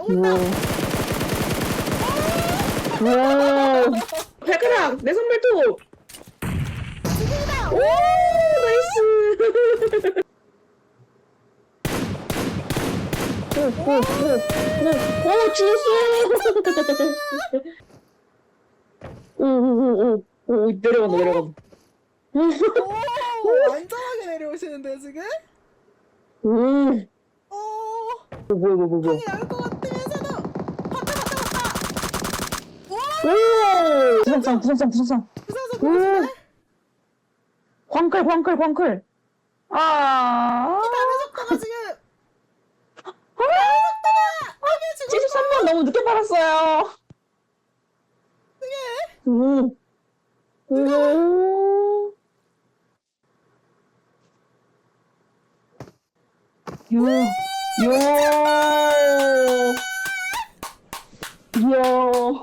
온다. 와. 발가락 내 선발톱. 죽이다. 오 나이스. 오오오오오 죽었어. 오오오 오 내려간다 내려간다. 오, 완전하게 내려오시는데 지금? 오 오, 뭐야 뭐야 뭐야. 형이 나올 것 오 구성상 구성상 구성상. 무서워서 오. 광클 광클 광클. 아. 다른 속도가 지금 아, 73번 너무 늦게 팔았어요. 오. 오. 요. 요. 이야.